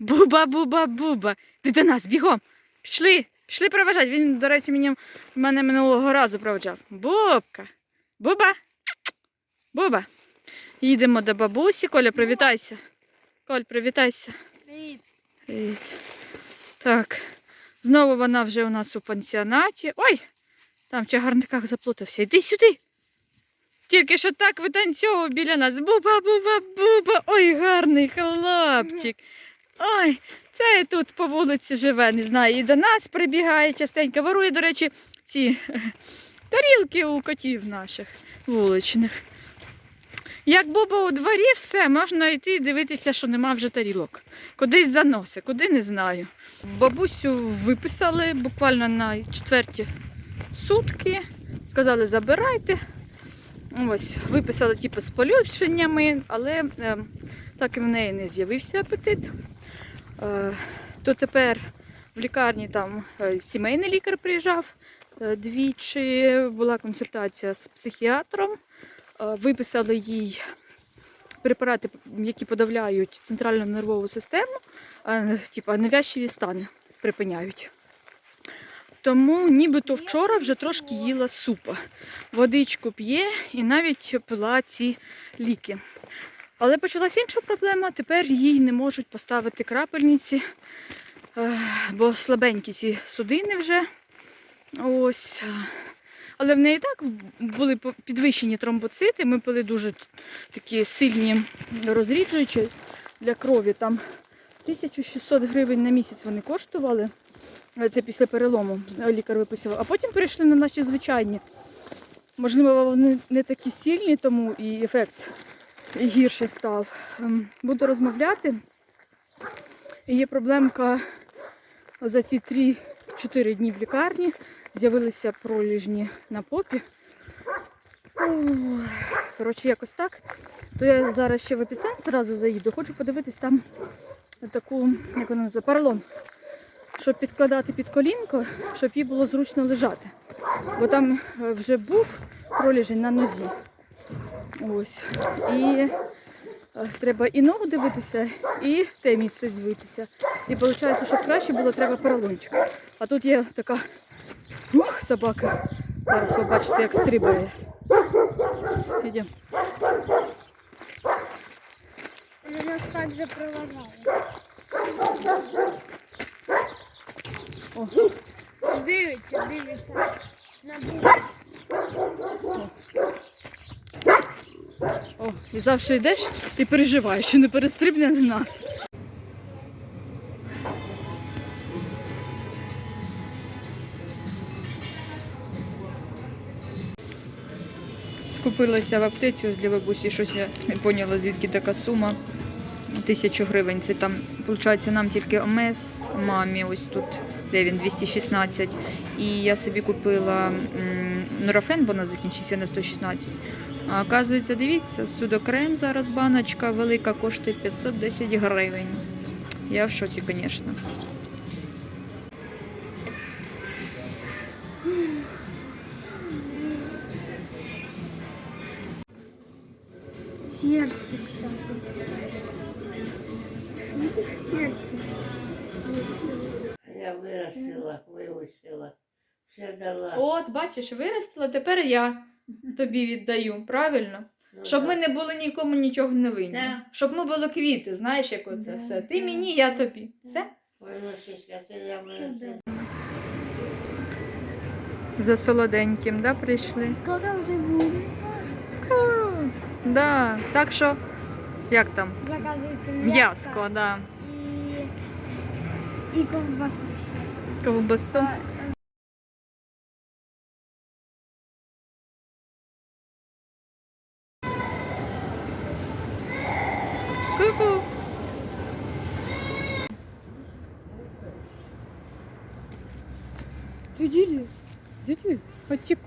Буба, буба, буба. Ти до нас, бігом. Пішли, пішли проважати. Він, до речі, мені, мене минулого разу проведжав. Бубка. Буба. Буба. Їдемо до бабусі. Коля, привітайся. Коль, привітайся. Привіт. Привіт. Так. Знову вона вже у нас у пансіонаті. Ой! Там в чагарниках заплутався. Іди сюди. Тільки що так витанцьовував біля нас. Буба, буба, буба. Ой, гарний хлопчик. Ой, це тут по вулиці живе, не знаю. І до нас прибігає частенько. Ворує, до речі, ці тарілки у котів наших вуличних. Як Буба у дворі, все, можна йти і дивитися, що нема вже тарілок. Кудись заносить, куди не знаю. Бабусю виписали буквально на четверті сутки. Сказали, забирайте. Ось, виписали типу, з поліпшеннями, але е, так і в неї не з'явився апетит. Е, то тепер в лікарні там е, сімейний лікар приїжджав. е, Двічі була консультація з психіатром. Виписали їй препарати, які подавляють центральну нервову систему, типу, навязчиві стани припиняють. Тому нібито вчора вже трошки їла супа. Водичку п'є і навіть пила ці ліки. Але почалася інша проблема. Тепер їй не можуть поставити крапельниці, е, бо слабенькі ці судини вже. Ось. Але в неї так були підвищені тромбоцити. Ми пили дуже такі сильні розріджуючі для крові. Там 1600 гривень на місяць вони коштували. Е, Це після перелому е, лікар виписав. А потім перейшли на наші звичайні. Можливо, вони не такі сильні, тому і ефект гірше став. Ем, Буду розмовляти. Є проблемка за ці 3-4 дні в лікарні. З'явилися проліжні на попі. Коротше, якось так. То я зараз ще в епіцентр одразу заїду. Хочу подивитись там таку, як вона називає, поролон. Щоб підкладати під колінко, щоб їй було зручно лежати. Бо там е, вже був проліжень на нозі. Ось. І е, треба і ногу дивитися, і те місце дивитися. І виходить, щоб краще було, треба поролончик. А тут є така ух, собака. Зараз побачите, як стрибає. Йдемо. Вона нас так же проважає. О, Дивиться, дивиться. На бубу. О, і завжди йдеш і переживаєш, що не перестрибне на нас. Скупилася в аптеці для бабусі, щось я не поняла, звідки така сума. Тисячу гривень. Це там, виходить, нам тільки ОМС, мамі ось тут, де він 216. І я собі купила нурофен, бо вона закінчиться на 116. А оказується, дивіться, судокрем зараз баночка велика коштує 510 гривень. Я в шоці, звісно. Сердце, кстати. Сердце. Я виростила, вивчила, все дала. От, бачиш, виростила, тепер я тобі віддаю, правильно? Ну, Щоб ми не були нікому нічого не винні. Да. Щоб ми були квіти, знаєш, як оце Да, все. Ти да. мені, я тобі. Все? Ой, ну, виростила. За солоденьким, да, прийшли? Скоро вже буде. Скоро. Да. Так що, як там? Заказуйте М'яско, да. І, і ковбасу ще. Ковбасу.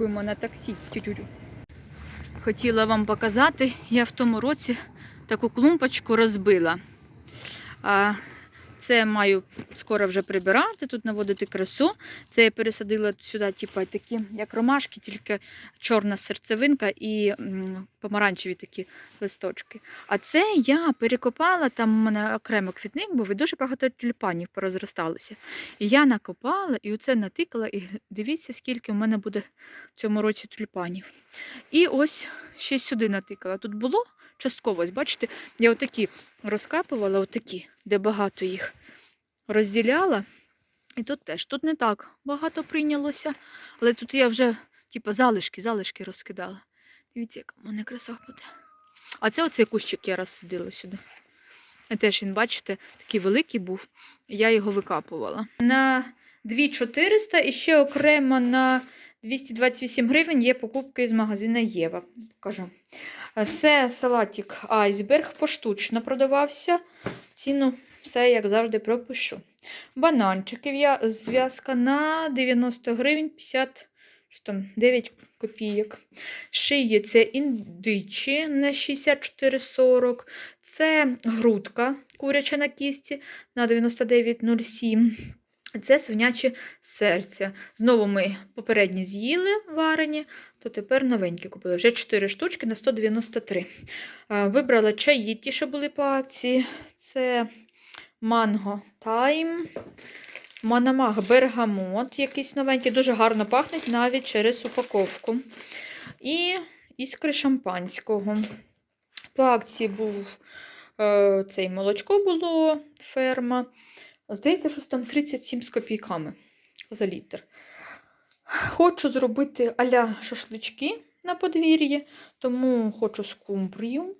Очікуємо на таксі. Хотіла вам показати, я в тому році таку клумпочку розбила. Це маю скоро вже прибирати, тут наводити красу. Це я пересадила сюди, типу, такі, як ромашки, тільки чорна серцевинка і помаранчеві такі листочки. А це я перекопала, там у мене окремо квітник був і дуже багато тюльпанів порозросталося. І я накопала і оце натикала, і дивіться, скільки в мене буде в цьому році тюльпанів. І ось ще сюди натикала. Тут було частково, ось бачите, я отакі розкапувала, отакі, де багато їх розділяла. І тут теж тут не так багато прийнялося, але тут я вже, типу, залишки, залишки розкидала. Дивіться, яка в мене краса буде. А це оцей кущик я розсадила сюди. Теж він, бачите, такий великий був. Я його викапувала. На 2400 і ще окремо на 228 гривень є покупки з магазину Єва. Покажу. Це салатик айсберг поштучно продавався. Ціну все, як завжди, пропишу. Бананчики зв'язка на 90 гривень 50 що там, 9 копійок. Шиї це індичі на 64,40. Це грудка куряча на кісті на 99,07. Це свиняче серця. Знову ми попередні з'їли варені, то тепер новенькі купили. Вже 4 штучки на 193. Е, Вибрала чаї, ті, що були по акції. Це манго тайм. Манамах бергамот, якийсь новенький, дуже гарно пахне навіть через упаковку. І іскри шампанського. По акції був е, цей молочко було ферма. Здається, щось там 37 з копійками за літр. Хочу зробити аля шашлички на подвір'ї, тому хочу скумбрію.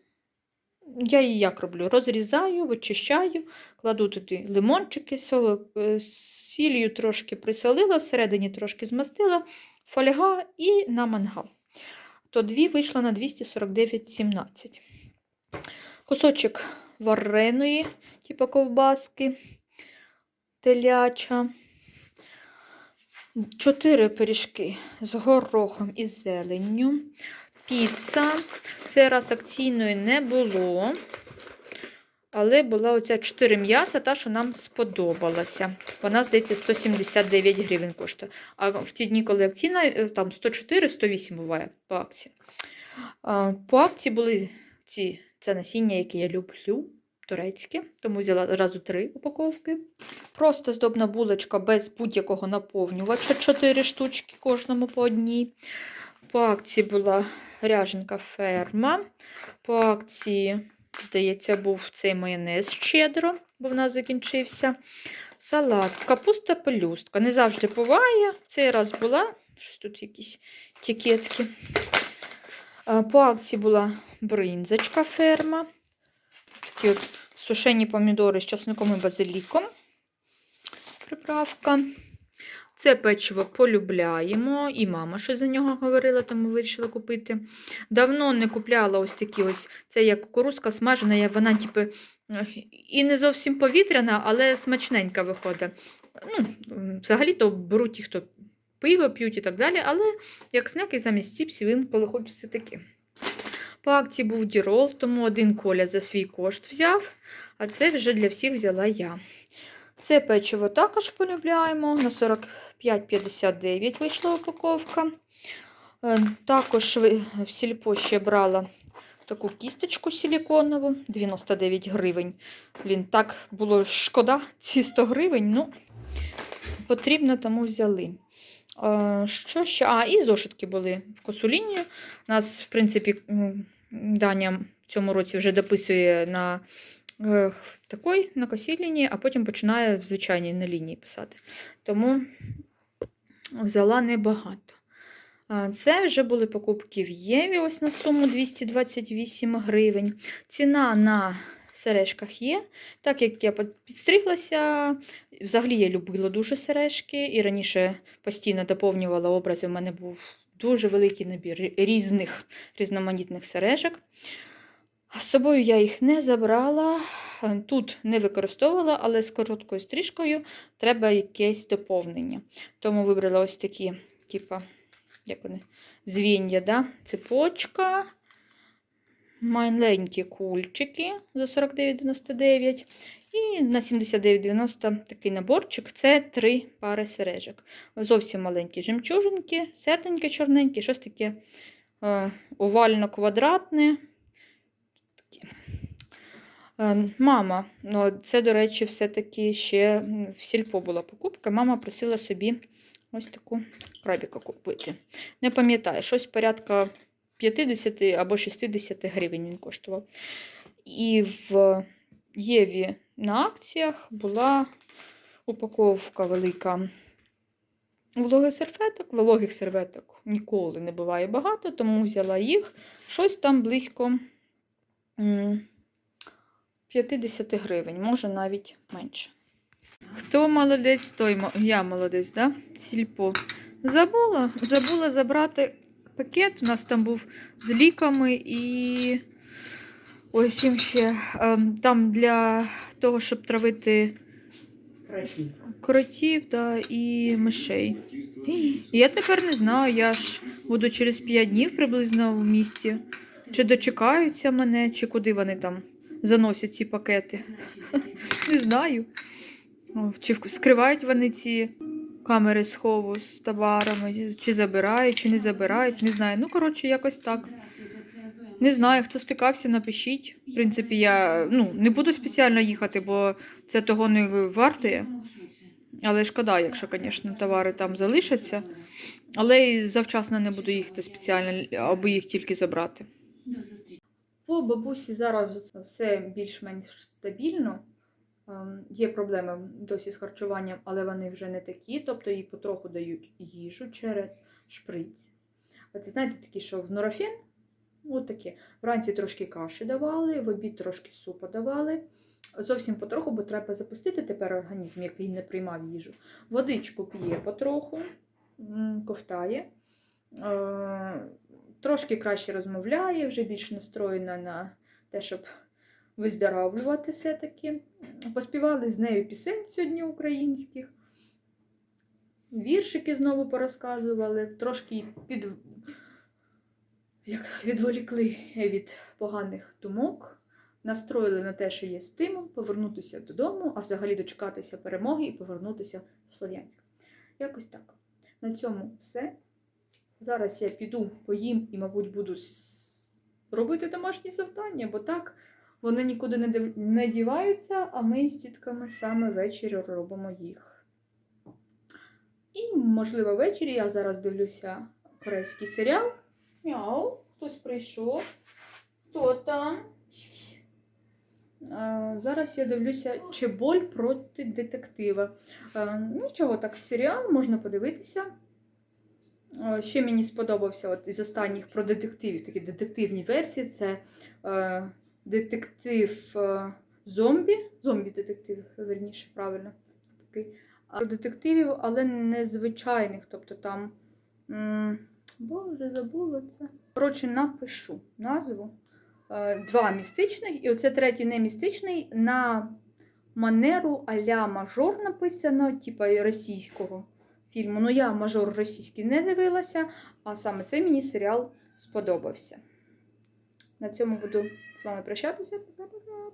Я її як роблю? Розрізаю, вичищаю, кладу туди лимончики, е, трошки присолила, всередині трошки змастила, фольга і на мангал. То дві вийшло на 249,17. Кусочок вареної, типу ковбаски, теляча. Чотири пиріжки з горохом і зеленню. Піца. Цей раз акційної не було. Але була оця 4 м'яса, та, що нам сподобалася. Вона, здається, 179 гривень коштує. А в ті дні, коли акційна, е, там 104-108 буває по акції. По акції були ці, це насіння, яке я люблю, турецьке, тому взяла одразу три упаковки. Просто здобна булочка без будь-якого наповнювача, 4 штучки кожному по одній. По акції була ряженка ферма. По акції, здається, був цей майонез щедро, бо в нас закінчився. Салат, капуста пелюстка. Не завжди буває. Цей раз була. Щось тут якісь тікетки. Е, По акції була бринзочка ферма. Такі сушені помідори з часником і базиліком. Приправка. Це печиво полюбляємо, і мама ще за нього говорила, тому вирішила купити. Давно не купляла ось такі ось, це як кукурузка смажена, вона типу, і не зовсім повітряна, але смачненька виходить. Ну, взагалі-то беруть ті, хто пиво п'ють і так далі, але як снеки замість чіпсів, інколи хочеться таке. По акції був дірол, тому один коля за свій кошт взяв, а це вже для всіх взяла я. Це печиво також полюбляємо. На 45,59 вийшла упаковка. Е, Також в сільпо ще брала таку кісточку силіконову 99 гривень. Блін, так було шкода ці 100 гривень. Ну, потрібно, тому взяли. Е, Що ще? А, і зошитки були в косуліні. У нас, в принципі, Даня в цьому році вже дописує на е, такої на косій лінії, а потім починає в звичайній на лінії писати. Тому взяла небагато. Це вже були покупки в Єві, ось на суму 228 гривень. Ціна на сережках є. Так як я підстриглася, взагалі я любила дуже сережки, і раніше постійно доповнювала образи. У мене був дуже великий набір різних різноманітних сережок. З собою я їх не забрала, тут не використовувала, але з короткою стрижкою треба якесь доповнення. Тому вибрала ось такі, типа, як вони, звіння, да? цепочка, маленькі кульчики за 49,99 І на 79,90 такий наборчик це три пари сережок. Зовсім маленькі жемчужинки, серденьке чорненьке, щось таке е, овально-квадратне. Е, Мама, ну, це, до речі, все-таки ще в сільпо була покупка. Мама просила собі ось таку крабіка купити. Не пам'ятаю, щось порядка 50 або 60 гривень він коштував. І в Єві на акціях була упаковка велика вологих серветок. Вологих серветок ніколи не буває багато, тому взяла їх. Щось там близько 50 гривень, може навіть менше. Хто молодець, той я молодець, да? Сільпо. Забула, забула забрати пакет. У нас там був з ліками і ось чим ще. Ем, Там для того, щоб травити кротів да, і мишей. І я тепер не знаю, я ж буду через 5 днів приблизно в місті. Чи дочекаються мене, чи куди вони там заносять ці пакети. Не знаю. Чи скривають вони ці камери схову з товарами, чи забирають, чи не забирають, не знаю. Ну, коротше, якось так. Не знаю, хто стикався, напишіть. В принципі, я ну, не буду спеціально їхати, бо це того не вартує. Але шкода, якщо, звісно, товари там залишаться. Але і завчасно не буду їхати спеціально, аби їх тільки забрати. По бабусі зараз все більш-менш стабільно. Ем, Є проблеми досі з харчуванням, але вони вже не такі. Тобто їй потроху дають їжу через шприц. А це знаєте, такі, що в норофен, от такі. Вранці трошки каші давали, в обід трошки супа давали. Зовсім потроху, бо треба запустити тепер організм, який не приймав їжу. Водичку п'є потроху, ковтає. Е, Трошки краще розмовляє, вже більш настроєна на те, щоб виздоравлювати все-таки. Поспівали з нею пісень сьогодні українських. Віршики знову порозказували, трошки під... Як відволікли від поганих думок, настроїли на те, що є стимул повернутися додому, а взагалі дочекатися перемоги і повернутися в Слов'янськ. Якось так. На цьому все. Зараз я піду, поїм і, мабуть, буду робити домашні завдання, бо так вони нікуди не, не діваються, а ми з дітками саме ввечері робимо їх. І, можливо, ввечері я зараз дивлюся корейський серіал. Мяу, хтось прийшов. Хто там? Е, Зараз я дивлюся Чеболь проти детектива. Е, Нічого так, серіал можна подивитися. Е, Ще мені сподобався от із останніх про детективів, такі детективні версії. Це е, детектив е, зомбі. Зомбі-детектив, верніше, правильно. Про детективів, але незвичайних. Тобто там. Боже, забула це. Коротше, напишу назву. Е, Два містичних, і оце третій не містичний на манеру а-ля мажор написано, типа російського фільму. Ну, я мажор російський не дивилася, а саме цей мені серіал сподобався. На цьому буду з вами прощатися. Пока-пока.